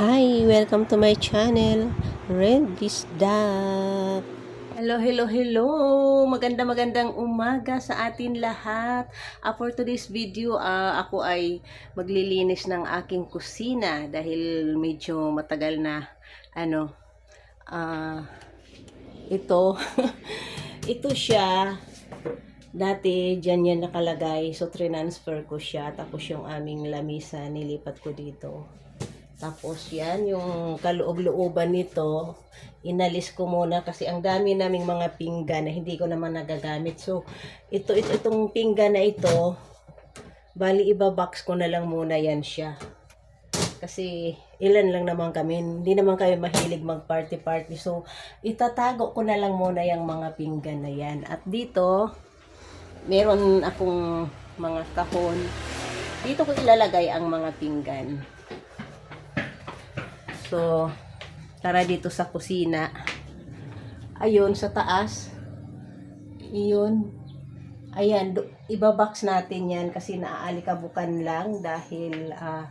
Hi! Welcome to my channel, Red Bisdak. Hello, hello, hello! Maganda magandang umaga sa atin lahat. Ah, for today's video, ah, ako ay maglilinis ng aking kusina dahil medyo matagal na ano ah ito ito siya dati dyan yan nakalagay so transfer ko siya tapos yung aming lamisa nilipat ko dito tapos yan, yung kaloob-looban nito, inalis ko muna kasi ang dami naming mga pinggan na hindi ko naman nagagamit. So, ito, ito itong pinggan na ito, bali iba-box ko na lang muna yan siya. Kasi ilan lang naman kami, hindi naman kami mahilig mag-party-party. So, itatago ko na lang muna yung mga pinggan na yan. At dito, meron akong mga kahon. Dito ko ilalagay ang mga pinggan. So, tara dito sa kusina. Ayun, sa taas. Iyon. Ayan, do- ibabox natin yan kasi naaalikabukan lang dahil ah,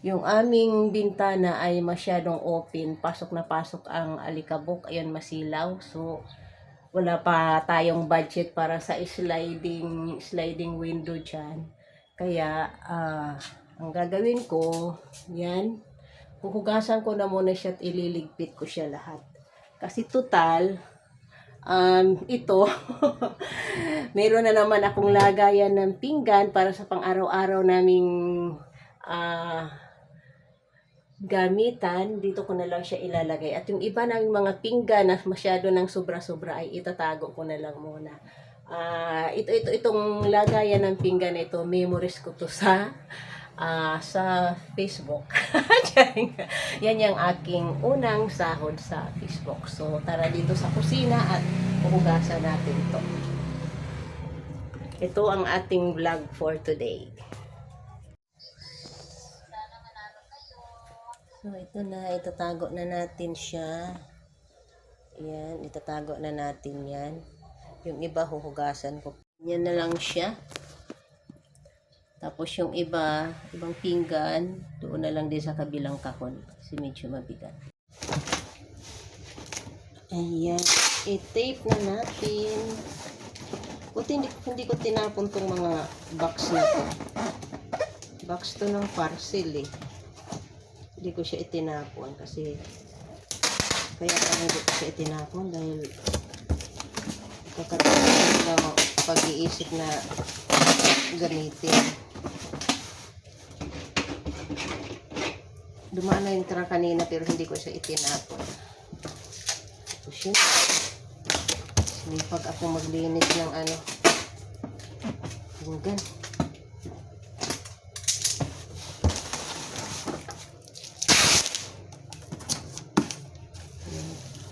yung aming bintana ay masyadong open. Pasok na pasok ang alikabok. Ayun, masilaw. So, wala pa tayong budget para sa sliding sliding window dyan. Kaya, ah, ang gagawin ko, yan, Puhugasan ko na muna siya at ililigpit ko siya lahat. Kasi total, um, ito, meron na naman akong lagayan ng pinggan para sa pang-araw-araw naming ah, gamitan. Dito ko na lang siya ilalagay. At yung iba naming mga pinggan na masyado ng sobra-sobra ay itatago ko na lang muna. Ah, ito ito itong lagayan ng pinggan ito, memories ko to sa ah, sa Facebook. Yan yung aking unang sahod sa Facebook. So, tara dito sa kusina at puhugasan natin to. Ito ang ating vlog for today. So, ito na. Itatago na natin siya. Yan. Itatago na natin yan. Yung iba, huhugasan ko. Yan na lang siya. Tapos yung iba, ibang pinggan, doon na lang din sa kabilang kahon. Kasi medyo mabigat. Ayan. I-tape na natin. Buti hindi, hindi ko tinapon tong mga box na to. Box to ng parcel eh. Hindi ko siya itinapon kasi kaya parang hindi ko siya itinapon dahil kakataon na pag-iisip na gamitin. Dumaan na yung truck kanina pero hindi ko siya itinapon. So, shit. Sinipag ako maglinis ng ano. Hanggan.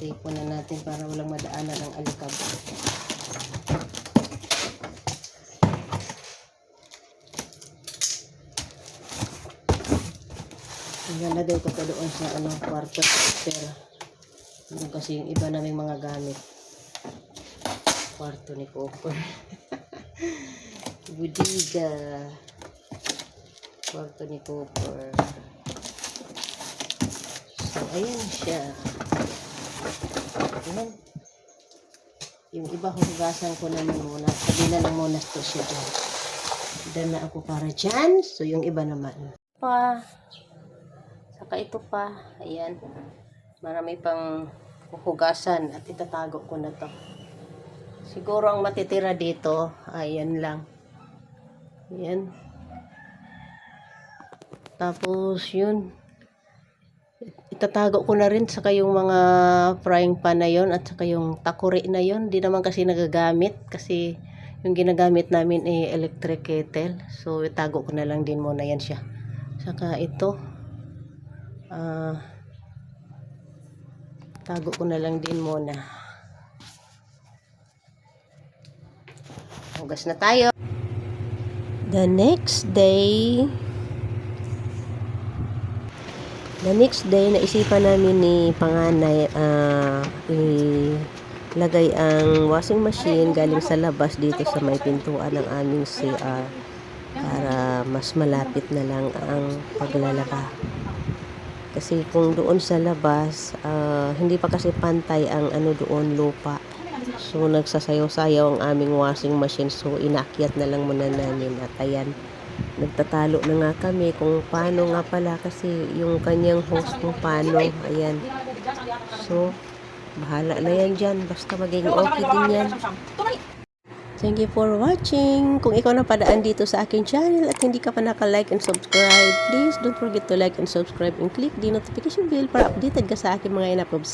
Tape na natin para walang madaanan ng alikab. Ilalagay ko pa doon sa ano, kwarto. Pero, doon kasi yung iba naming mga gamit. Kwarto ni Cooper. Budiga. Kwarto ni Cooper. So, ayan siya. Ayan. Yung iba hugasan ko naman muna. Sabi na lang muna to siya dyan. Na ako para dyan. So, yung iba naman. Pa. Saka ito pa. Ayan. Marami pang hugasan at itatago ko na to. Siguro ang matitira dito, ayan lang. Ayan. Tapos yun. Itatago ko na rin saka yung mga frying pan na yon at saka yung takuri na yon. Di naman kasi nagagamit kasi yung ginagamit namin ay electric kettle. So itago ko na lang din muna yan siya. Saka ito. Ah tago ko na lang din muna. Hugas na tayo. The next day, the next day, naisipan namin ni Panganay ah ilagay ang washing machine galing sa labas dito sa may pintuan ng aming CR para mas malapit na lang ang paglalaba. Kasi kung doon sa labas, ah, hindi pa kasi pantay ang ano doon lupa. So nagsasayaw-sayaw ang aming washing machine. So inakyat na lang muna namin at ayan. Nagtatalo na nga kami kung paano nga pala kasi yung kanyang host kung paano. Ayan. So, bahala na yan dyan. Basta maging okay din yan. Thank you for watching. Kung ikaw na padaan dito sa akin channel at hindi ka pa naka-like and subscribe, please don't forget to like and subscribe and click the notification bell para updated ka sa aking mga in-upload